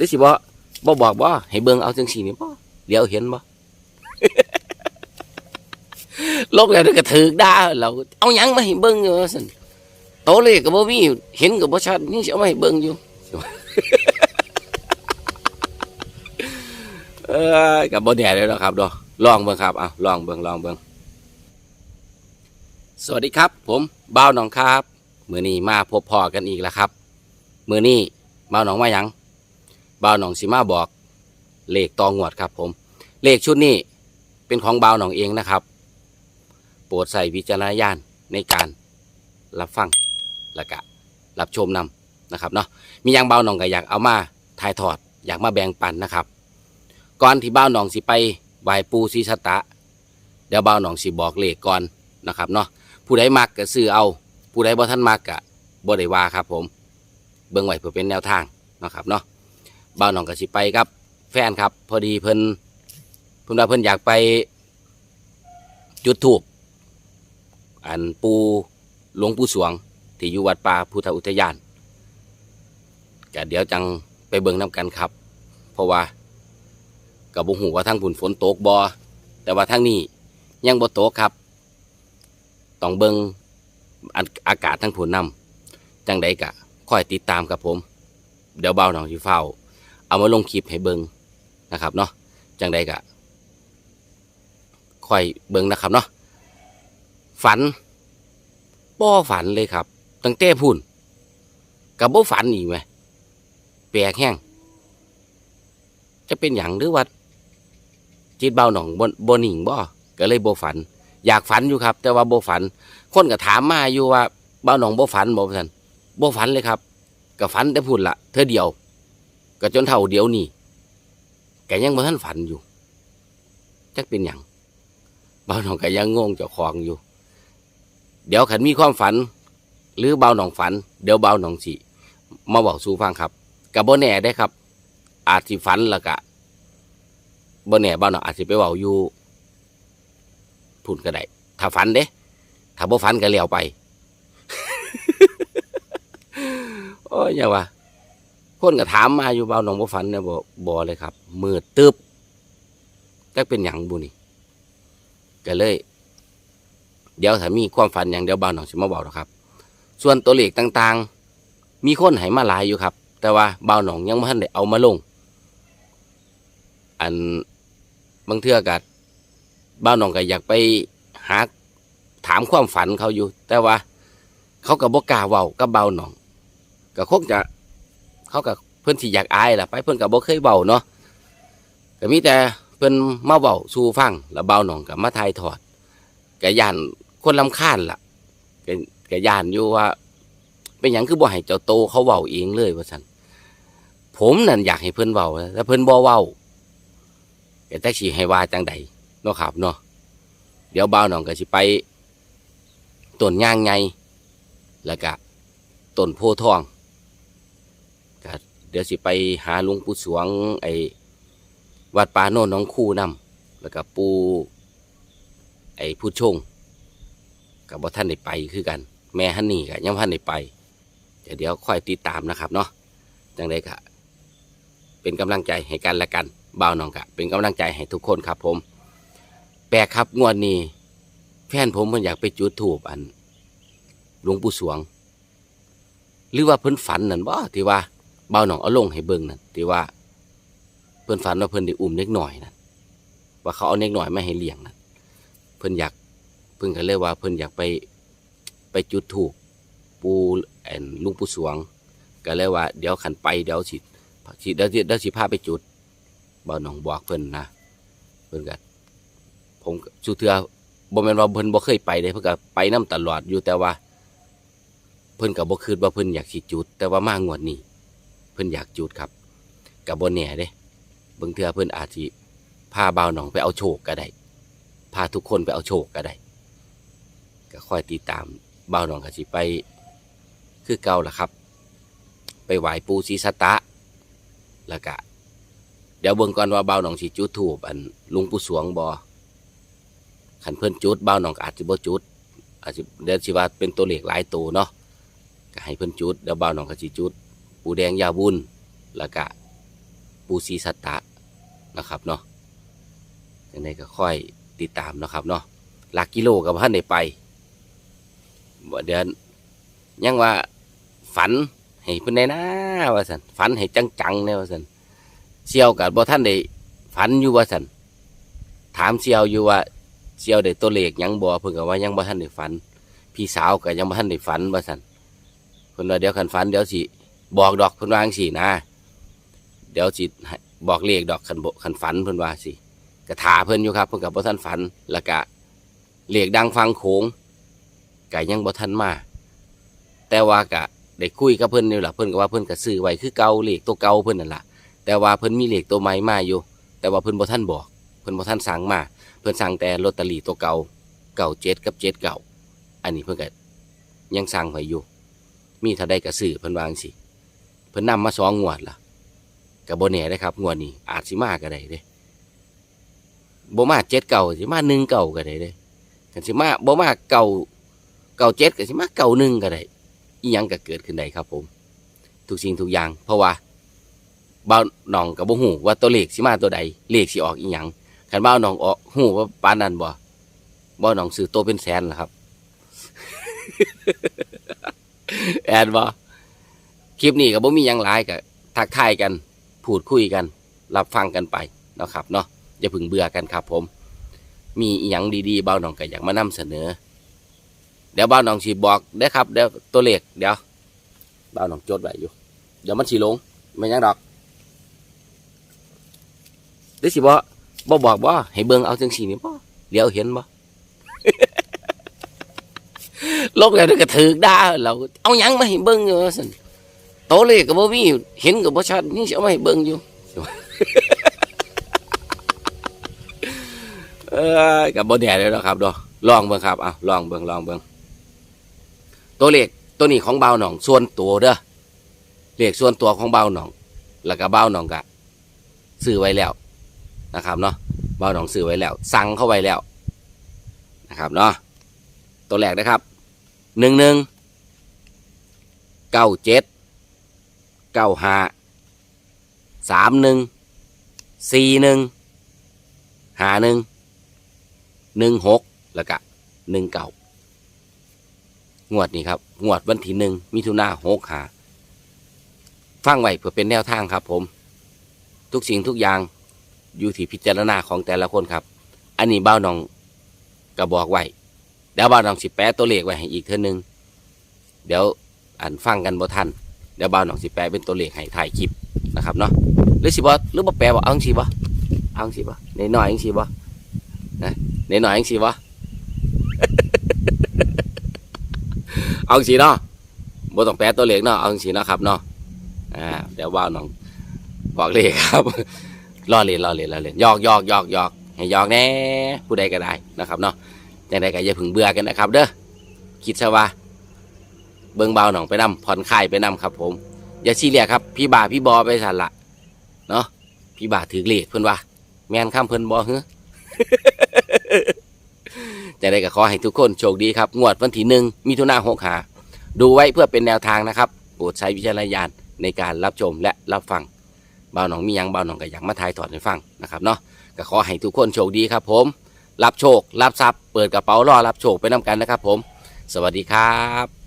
รือสิบ่บ่บอกบ่ให้เบิ่งเอาจังซี่นี่บ่เดี๋ยวเห็นบ่ลกแล้วเดี๋ยวก็ถึกด่าเราเอาหยังมาให้เบิ่งอยู่ว่าซั่นโตเลขก็บ่มีเห็นก็บ่ชัดนี่สิเอามาให้เบิ่งอยู่เออกับบนแหน่เลยนะครับดอลองเบิ่งครับอะลองเบิ่งลองเบิ่งสวัสดีครับ ผมบ่าวหนองครับมือนี้มาพบพอกันอีกแล้วครับ มือนี้บ่าวหนองมาหยัง บ่าวหนองสิมาบอกเลขตองวดครับผม เลขชุดนี้เป็นของบ่าวหนองเองนะครับ โปรดใส่วิจารณญาณในการรับฟังและก็รับชมนำนะครับเนาะมีหยังบ่าวหนองก็อยากเอามาถ่ายทอด อยากมาแบ่งปันนะครับ ก่อนที่บ้าวหนองสิไปไหวปูศรีสตะ เดี๋ยวบ้าวหนองสิบอกเลขก่อนนะครับเนาะผู้ใดมักก็ซื้อเอา ผู้ใดบ่ท่านมักก็บ่ได้ว่าครับผม เบิ่งไว้เพื่อเป็นแนวทางนะครับเนาะ บ้าวหนองก็สิไปครับ แฟนครับ พอดีเพิ่นเพิ่นว่าเพิ่นอยากไปจุดธูปอันปูหลวงปู่สวง ที่อยู่วัดป่าพุทธอุทยานก็เดี๋ยวจังไปเบิ่งน้กันครับ เพราะว่ากับบุหูว่าทั้งผุนฝนตกบอแต่ว่าทั้งนี้ยังบ่ตกครับ ต้องเบิงอันอากาศทั้งผุนนำจังใดกะค่อยติดตามกับผม เดี๋ยวเบาหน่องที่เฝ้า เอามาลงคลิปให้เบิงนะครับเนาะจังใดกะค่อยเบิงนะครับเนาะฝันบ่ฝันเลยครับ ตั้งแต่พุ่นกับบ่ฝันอีกไหมแปลกแห้งจะเป็นอย่างหรือว่าจิตเบาหนองบนบนหิ่งบ่ก็เลยโบฝัน อยากฝันอยู่ครับ แต่ว่าโบฝัน คนก็ถามมาอยู่ว่าเบาหนองโบฝันบ่ท่านโบฝันเลยครับก็ฝันแต่พูดละเธอเดียว ก็จนเท่าเดียวนี่แกยังบ่ท่านฝันอยู่ จักเป็นอย่างเบาหนองก็ยังงงเจ้าของอยู่ เดี๋ยวขันมีความฝัน หรือเบาหนองฝัน เดี๋ยวเบาหนองสิมาบอกสู่ฟังครับกับโบแน่ได้ครับ อาจสิฝันล้วก็บ่แน่บ้านเนาะอาจสิไปเว้าอยู่พุ่นก็ได้ถ้าฝันเด้ถ้าบ่ฝันก็เลี้ยวไป โอ้ยอย่าว่า คนก็ถามมาอยู่เบาหนองบ่ฝันเนี่ยบ่บ่เลยครับมืดตึบจักเป็นหยังบุนี่ก็เลย เดี๋ยวถ้ามีความฝันหยังเดียวเบาหนองสิมาบอกนะครับ ส่วนตัวเลขต่างๆ มีคนให้มาหลายอยู่ครับ แต่ว่าเบาหนองยังบ่ทันได้เอามาลง อันบางเทื่อกัดบ้านน้องก็อยากไปหาถามความฝันเขาอยู่ แต่ว่า เขาก็บอกาเว้ากับเบาหนอง ก็คงจะ เขาก็เพื่อนที่อยากอายล่ะไปเพื่อนก็บ่เคยเบาเนาะก็มีแต่เพื่อนมาเบาสู่ฟังแล้วเบาหนองกับมาทายถอดก็ย่านคนลำคาญล่ะก็ก็ย่านอยู่ว่า เป็นอย่างคือบ่ให้เจ้าโตเขาเบาเองเลยว่าซั่นผมนั่นอยากให้เพื่อนเบาแต่เพื่อนบ่เว้าก็แท็กซี่ให้ว่าจังใดเนาะครับเนาะเดี๋ยวเบาวน้องก็สิไปต้นย่างไงแล้วก็ต้นโพทอง เดี๋ยวสิไปหาหลุงปู่สวงไอ้วัดป่าโน่นน้องคู่นำแล้วก็ปูไอ้ผู้ชงกับบ่ท่านได้ไปคือกัน แม่ฮันนี่ก็ยังบ่ท่านได้ไปแต่เดี๋ยวค่อยติดตามนะครับเนาะจังใดก็เป็นกำลังใจให้กันและกันบ่าวน้องกะเป็นกำลังใจให้ทุกคนครับ ผม แปลกครับงวดนี้แฟนผมเพิ่นอยากไปจุดถูปอันหลวงปู่สวง หรือว่าเพิ่นฝันนั่นบ่ที่ว่า บ่าวน้องเอาลงให้เบิ่งนั่นที่ว่า เพิ่นฝันว่าเพิ่นได้อุ้มเล็กหน่อยนั่นว่าเขาเอาเล็กหน่อยไมาให้เลี้ยงนั่นเพิ่นอยากเพิ่นก็เลยว่า เพิ่นอยากไปไปจุดถูปปูแอนลุงปูสวง ก็เลยว่า เดี๋ยวขันไปเดี๋ยวสิสิเดี๋ยวสิเดี๋ยวสิพาไปจุดบ่าหนองบอกเพิ่นนะเพิ่นก็ผมก็สุเทือบ่แม่นว่าเพิ่นบ่เคยไปเด้เพิ่นก็ไปนํตลอดอยู่แต่ว่า เพิ่นก็บ่คิดว่าเพิ่นอยากสิจุด แต่ว่ามางวดนี้ พิ่นอยากจุดครับก็บ่แน่เด้บางเทื่อเพิ่นอาจสิพาบ่าวหนองไปเอาโชคก็ได้พาทุกคนไปเอาโชคก็ได้ก็ค่อยติดตามบ่าวหนองก็สิไป คือเก่าล่ะครับ ไปไหว้ปู่ศรีสตตะแล้วก็เดี๋ยวเบิ่งก่อนว่าเบาหนองสิจุดถูบอันลุงปู่สวงบอขันเพิ่นจุดเบาหนองก็อาจจะบ่จุดอาจจะเดี๋ยวสิว่าเป็นตัวเลขหลายตัวเนาะก็ให้เพิ่นจุดเดี๋ยวเบาหนองก็สิจุด ปูแดงยาบุญแล้วก็ปูศรีสัตตะนะครับเนาะยังไงก็ค่อยติดตามนะครับเนาะหลักกิโลกับท่านได้ไปบ่เดือนยังว่าฝันให้เพิ่นได้นะว่าสันฝันให้จังๆเนี่ยว่าสันเสี่ยวกับบ่ท่านได้ฝันอยู่ว่าสันถามเสี่ยวอยู่ว่าเสี่ยวได้ตัวเลขยังบ่เพิ่นก็ว่ายังบ่ท่านได้ฝัน พี่สาวก็ยังบ่ท่านได้ฝันว่าสันเพิ่นว่าเดี๋ยวคันฝันเดี๋ยวสิ บอกดอกเพิ่นว่าจังซี่นะ เดี๋ยวสิบอกเลขดอกคันบ่คันฝันเพิ่นว่าสิกระถาเพิ่นอยู่ครับ เพิ่นกับบ่ทันฝันแล้วก็เลขดังฟังโขงก็ยังบ่ทันมาแต่ว่าก็ได้คุยกับเพิ่นนี่แหละเพิ่นก็ว่าเพิ่นก็ซื้อไว้คือเก่าเลขตัวเก่าเพิ่นนั่นล่ะแต่ว่าเพิ่นมีเลขตัวใหม่มาอยู่ แต่ว่าเพิ่นบ่ทันบอก เพิ่นบ่ทันสั่งมา เพิ่นสั่งแต่ลอตเตอรี่ตัวเก่าเก่าเจ็ดกับเจ็ดเก่าอันนี้เพิ่นก็ยังสั่งไว้อยู่ มีเท่าใดก็ซื้อเพิ่นวาอังสิ เพิ่นนำมาสองงวดล่ะกับโบเน่ได้ครับงวดนี้อาจสิมาก็ได้เด้โบมาเจ็ดเก่าสิมาหนึ่งเก่าก็ได้เด้กันสิมาโบมาเก่าเก่าเจ็ดก็สิมาเก่าหนึ่งก็ได้อีหยังก็เกิดขึ้นได้ครับผม ทุกสิ่งทุกอย่าง เพราะว่าบ้าวหนองกับบ่หูว่าตัวเลขสิมาตัวใดเลขสิออกอีหยังคันบ้าวหนองออกหูว่าปานนั้นบ่บ้าวหนองซื้อโตเป็นแสนล่ะครับ แอนบ่ คลิปนี้ก็บ่มียังหลายก็ทักทายกันพูดคุยกัน รับฟังกันไปนะครับเนาะอย่าพึ่งเบื่อกันครับผม มีอหย่างดีๆเบาหนองก็อยากมานำเสนอ เดี๋ยวเบาหนองสีบอกได้ครับเดี๋ยวตัวเลขเดี๋ยวเบาหนองจดไว้อยู่ เดี๋ยวมันสีลงไม่ยังดอกได้สิบ่บ่บอกบ่ให้เบิ่งเอาจังสีนี่บ่เดี๋ยวเห็นบ่ลบแล้วเดี๋ยวก็ถือได่าเราเอายังมาให้เบิ่งอยู่ว่าซั่น โตเลขก็บ่มีเห็นก็บ่ชัดนี่สิเอามาให้เบิ่งอยู่เอ้ยก็บ่แน่เลยนะครับเนาลองเบิ่งครับเอาลองเบิ่งลองเบิ่งตัวเลขตัวนี้ของเบาหนอง ส่วนตัวเด้อเลขส่วนตัวของเบาหนอง แล้วก็เบาหนองก็ซื้อไว้แล้วนะครับเนาะเบาหนองซื้อไว้แล้ว สั่งเข้าไว้แล้วนะครับเนาะตัวแรกนะครับหนึ่งหนึ่งเก้าเจ็ด เก้าห้าสามหนึ่งสี่หนึ่งห้าหนึ่งหนึ่งหกแล้วก็หนึ่งเก้างวดนี้ครับ งวดวันที่หนึ่งมิถุนาหกหาฟังไว้เพื่อเป็นแนวทางครับผม ทุกสิ่งทุกอย่างอยู่ที่พิจารณาของแต่ละคนครับ อันนี้เบ้าน้องก็บอกไว้เดี๋ยวเบ้าน้องสิแปะตัวเลขไว้ให้อีกเท่านึง เดี๋ยวอ่านฟังกันบ่ทัน ดี๋ยวบ่าวหนองสิแปลเป็นตัวเลขให้ถ่ายคลิปนะครับเนาะหรือสิบ่หรือบ่แปลว่าเอาจังสิบ่เอาจังสิบ่ในหน่อยจังสิบ่นะในหน่อยจังสิบ่เอาจังสิเนาะบ่ต้องแปลตัวเลขเนาะเอาจังสิเนาะครับเนาะอ่าเดี๋ยวบ่าวหนองบอกเลขครับล้อเล่นล้อเล่นล้อเล่นหยอกหยอกหยอกหยอกให้ยอกแน่ผู้ใดก็ได้นะครับเนาะจังใดก็อย่าพึ่งเบื่อกันนะครับ เด้อคิดซะว่า เบิ่งเบาหน่องไปนำผ่อนคลายไปนำครับ ผม อย่าชี้เรียกครับ พี่บ่าพี่บอไปสันละเนาะพี่บ่าถือเลขเพิ่อนว่าแมนข้ามเพิ่อนบอเฮ้อจะได้ก็ขอให้ทุกคนโชคดีครับ งวดวันที่หนึ่งมิถุนาหกหาดูไว้เพื่อเป็นแนวทางนะครับโปรดใช้วิจารณญาณในการรับชมและรับฟังเบาหนองมียังเบาหนองก็อยากมาทายถอดให้ฟังนะครับเนาะก็ขอให้ทุกคนโชคดีครับ ผม รับโชครับทรัพย์เปิดกระเป๋ารอรับโชคไปนำกันนะครับ ผม สวัสดีครับ